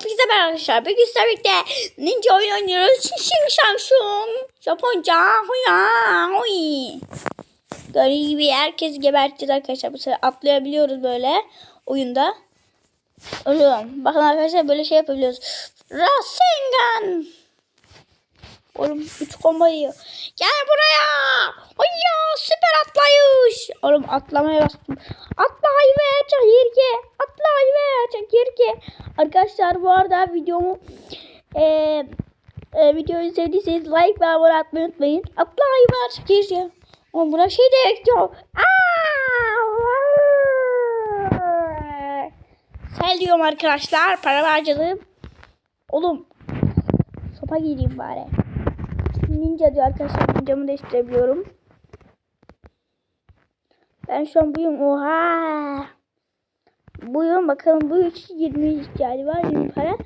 Hepinize merhaba arkadaşlar. Bugün sizlerle birlikte ninja oyun oynuyoruz. Şang şung. Japonca. Huya. Huy. Gördüğünüz gibi herkes geberteceğiz arkadaşlar. Bu sefer atlayabiliyoruz böyle oyunda. Oğlum bakın arkadaşlar böyle şey yapabiliyoruz. Rasengan. Oğlum 3 combo yiyor. Gel buraya. Hayya süper atlayış. Oğlum atlamaya bastım. Atlayıver yerge. Atlayıver yerge. Arkadaşlar bu arada videomu e, e, videoyu sevdiyseniz like ve abone atmayı unutmayın. Atlayıver yerge. Oğlum buna şey de ekliyor. Sel diyorum arkadaşlar. Para harcadım. Oğlum sopa giyeyim bari. Ninja diyor arkadaşlar. Ninjamı değiştirebiliyorum. Ben şu an buyum. Oha. Buyum bakalım bu 3 20 ihtiyacı var. 20 para.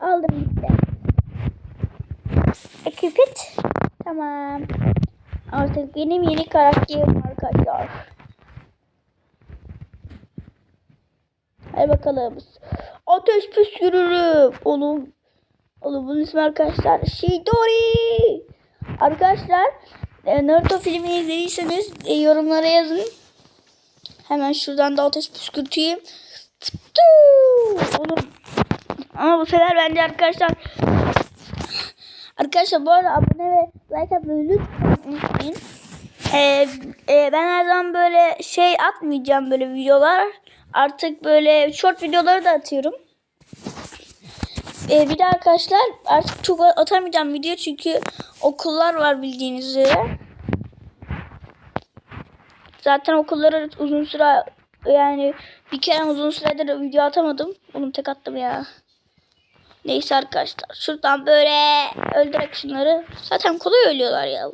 Aldım gitti. Ekipit. Tamam. Artık benim yeni karakterim arkadaşlar. Hadi bakalım. Ateş püskürürüm. Oğlum. Oğlum bunun ismi arkadaşlar Shidori. Arkadaşlar e, Naruto filmini izlediyseniz e, yorumlara yazın. Hemen şuradan da ateş püskürteyim. Oğlum. Ama bu sefer bence arkadaşlar Arkadaşlar bu arada abone ve like atmayı lütfen unutmayın. Ee, e, ben her zaman böyle şey atmayacağım böyle videolar. Artık böyle short videoları da atıyorum. Ee, bir de arkadaşlar artık çok atamayacağım video çünkü okullar var bildiğiniz üzere. Zaten okullara uzun süre yani bir kere uzun süredir video atamadım. Oğlum tek attım ya. Neyse arkadaşlar şuradan böyle öldürek şunları. Zaten kolay ölüyorlar ya.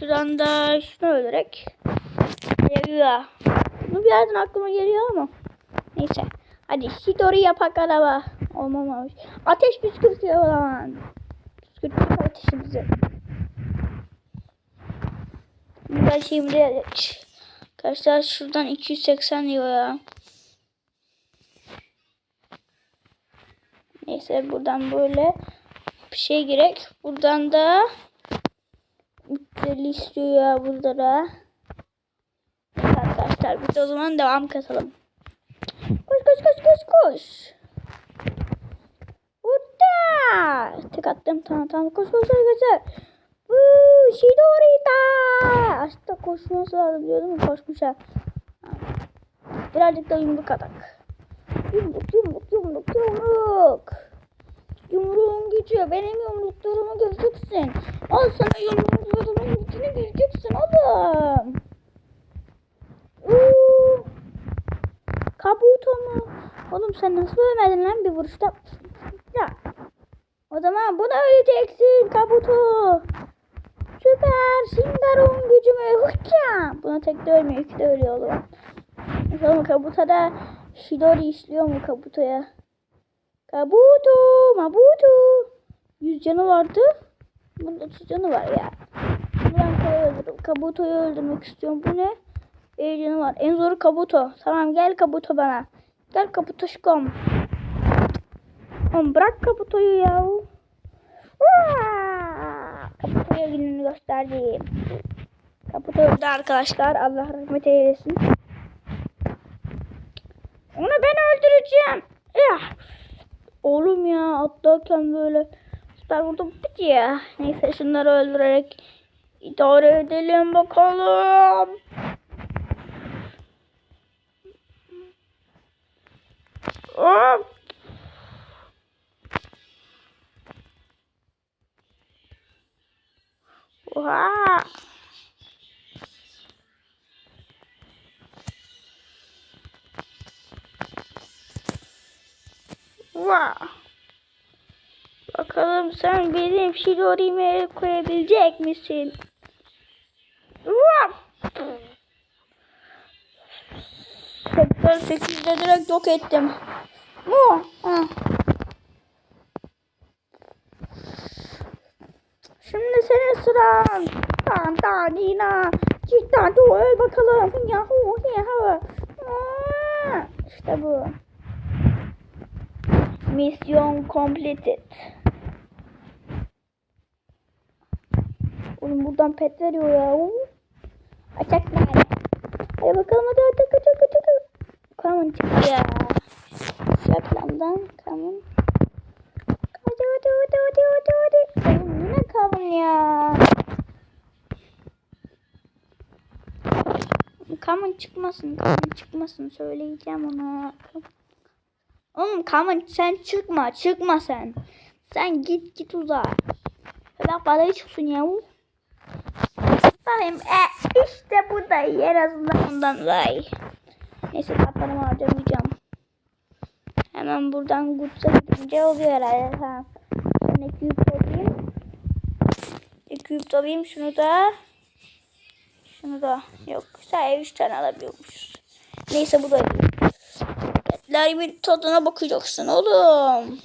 Şuradan da şunu öldürek. Geliyor. Bu bir yerden aklıma geliyor ama. Neyse. Hadi Shidori yapak araba. Olmamış. Ateş püskürtüyor lan. Püskürtüyor ateşimizi. Ben şimdi Arkadaşlar şuradan 280 diyor ya. Neyse buradan böyle bir şey gerek. Buradan da 350 istiyor ya burada da. Arkadaşlar biz o zaman devam kasalım. Koş koş koş koş koş. Tek attım tamam tamam koş koş koş koş. Uuu Shidorita. Aslında koşması lazım diyordum mu koşmuş ha. Birazcık da yumruk atak. Yumruk yumruk yumruk yumruk. Yumruğun gücü benim yumruklarımı göreceksin. Al sana yumruklarımın gücünü göreceksin oğlum. Uuu. Kabuto? Oğlum sen nasıl ölmedin lan bir vuruşta? Ya. O zaman buna öleceksin Kabuto. Süper Shingaron gücümü hıçacağım. Buna tek de ölmüyor. iki de ölüyor oğlum. Bakalım Kabuto'da Shidori işliyor mu Kabuto'ya? Kabuto, Mabuto. 100 canı vardı. Bunun 30 canı var ya. Ben kolay öldürürüm. Kabuto'yu öldürmek istiyorum. Bu ne? Canı var. En zoru Kabuto. Tamam gel Kabuto bana. Gel Kabutoşkom. Oğlum bırak Kabuto'yu ya. Kaputo'ya gününü gösterdim. Kaputo öldü arkadaşlar. Allah rahmet eylesin. Onu ben öldüreceğim. Ya. Oğlum ya atlarken böyle süper vurdum ya. Neyse şunları öldürerek idare edelim bakalım. Hop. Oha. Wow. Bakalım sen benim Shidori'mi el koyabilecek misin? Wow. 88'de direkt yok ettim. Mu? Şimdi senin sıran. Dan dan dina. Cidden dur öl bakalım. Yahu yahu. İşte bu. Mission completed. Oğlum buradan pet veriyor ya. Açak nerede? Hadi bakalım hadi hadi hadi hadi. Common çıktı ya. Şu plandan common. Hadi hadi hadi hadi hadi hadi. Oğlum yine common ya. Common çıkmasın, common çıkmasın. Söyleyeceğim ona. Oğlum common sen çıkma, çıkma sen. Sen git git uzağa. Bak bana çıksın ya. Bakayım. E, işte bu da. En azından ondan iyi. Neyse kartlarımı harcamayacağım. Hemen buradan Guts'a gidince oluyor herhalde. Tamam. Ben ekip alayım. Ekip alayım şunu da. Şunu da. Yok. Sadece 3 tane alabiliyormuşuz. Neyse bu da iyi. Petler bir tadına bakacaksın oğlum.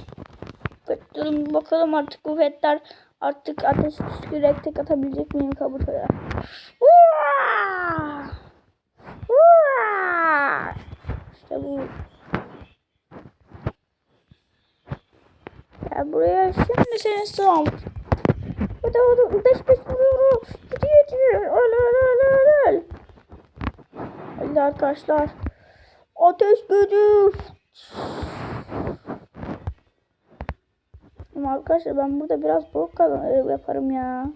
Petlerim bakalım artık bu petler artık ateş püskürerek tek atabilecek miyim! Uaa! İşte bu. Gel buraya şimdi seni sığam. Hadi hadi beş beş vuruyorum. Gidiyor gidiyor. Öl. Arkadaşlar. Ateş böcü. Ama arkadaşlar ben burada biraz bol kazanır yaparım ya.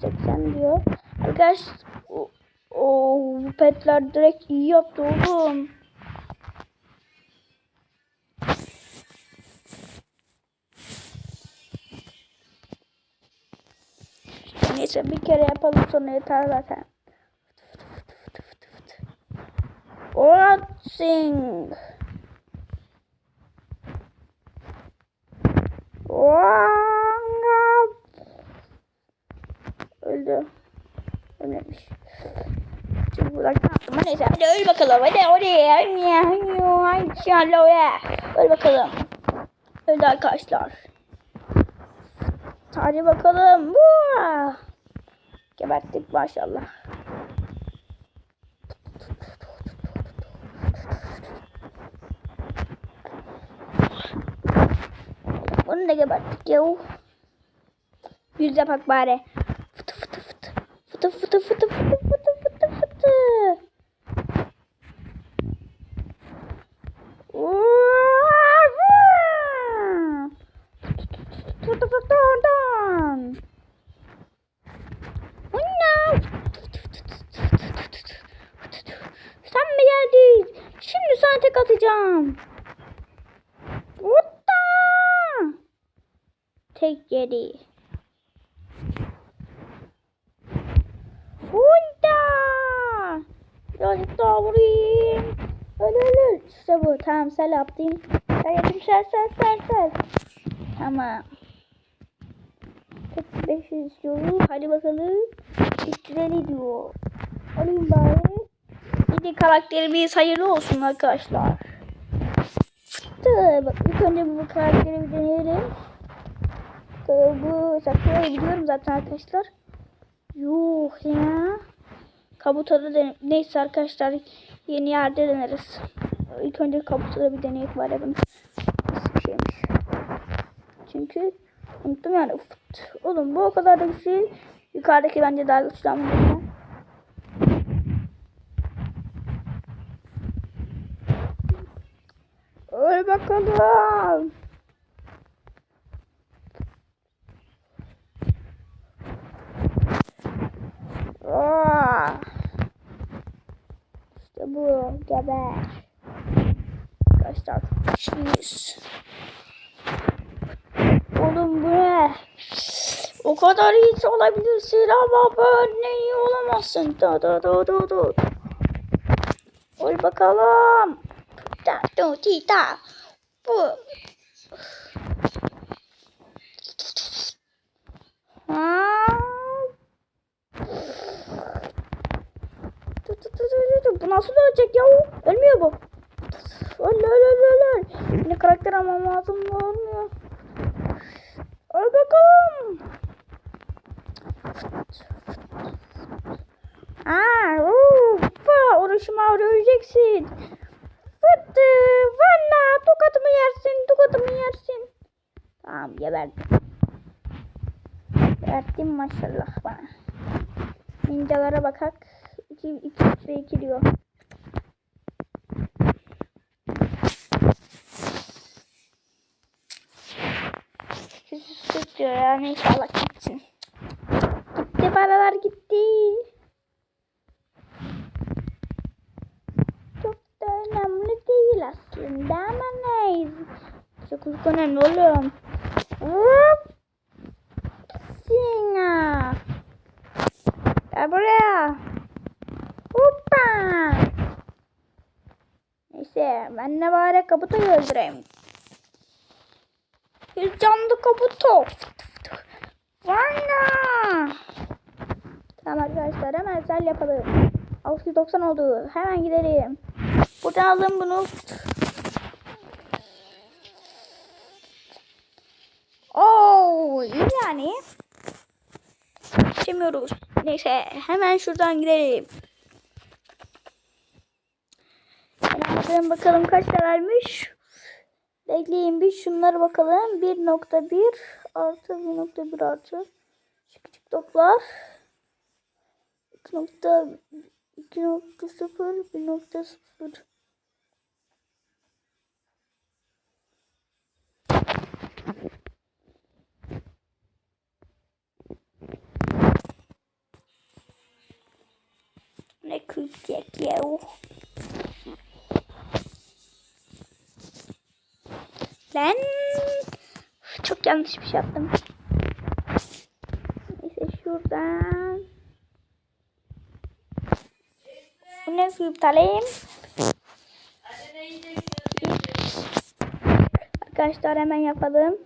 80 diyor. Arkadaşlar o, o petler direkt iyi yaptı oğlum. Neyse bir kere yapalım sonra yeter zaten. Watching. Öldü. Ölmemiş. Şimdi buradan kalktım. Neyse hadi öl bakalım. Hadi. Hadi inşallah ya. Öl bakalım. Öldü arkadaşlar. Hadi bakalım. Vaa! Geberttik maşallah. Bunu da geberttik ya. Yüz yapak bari. Fıtı. Fıtı fıtı fıtı fıtı fıtı fıtı fıtı. Fıtı fıtı oradan. Anne. Sen mi geldin? Şimdi sana tek atacağım. Utta. Tek yedi. Utta. Birazcık daha vurayım. Öl öl öl. İşte bu. Tamam sel yaptım. Sel yapayım sel sel sel sel. Tamam. Tek 500 istiyoruz. Hadi bakalım. İttireli diyor. Alayım bari. Yedi karakterimiz hayırlı olsun arkadaşlar. Fıttı. Bak ilk önce bu karakteri bir deneyelim. Bu saklıya gidiyorum zaten arkadaşlar. Yuh ya. Kabutada den Neyse arkadaşlar yeni yerde deneriz. İlk önce kabutada bir deneyek var ya. Nasıl bir şeymiş. Çünkü unuttum yani. Oğlum bu o kadar da güçlü. değil. Yukarıdaki bence daha güçlü ama. Bakalım. Aa. İşte bu geber. Arkadaşlar güçlüyüz. Oğlum bu ne? O kadar iyi olabilirsin ama böyle iyi olamazsın. Da da da da da. Öl bakalım. Da da di da. Bu. Ha? Tut, tut, tut. Bu nasıl ölecek ya? Ölmüyor bu. Öl öl öl öl. Yine karakter almam lazım da olmuyor. Öl bakalım. Aa, uffa, uğraşıma öleceksin. Fıttı, valla tokatımı yersin, tokatımı yersin. Tamam geberdim. Geberdim maşallah bana. Ninjalara bakak. 2, 2, 3 ve 2 diyor. Süt diyor ya neyse Allah gitsin. Gitti paralar gitti. Çok da önemli değil aslında ama neyse. Çok önemli oğlum. Hop. Sina. Gel buraya. Hoppa. Neyse ben ne bari kabutoyu öldüreyim. Bir canlı kabuto. Vana. Tamam arkadaşlar hemen sel yapalım. 690 oldu. Hemen gidelim. Buradan alın bunu. Oo, iyi yani. İstemiyoruz. Neyse hemen şuradan gidelim. Hemen bakalım kaç vermiş. Bekleyin bir şunlara bakalım. 1.1 artı 1.1 artı. Şu küçük toplar. 2.0 1.0 Ne küçük ya. Ben çok yanlış bir şey yaptım. Neyse şuradan. Bu ne iptalim? Arkadaşlar hemen yapalım.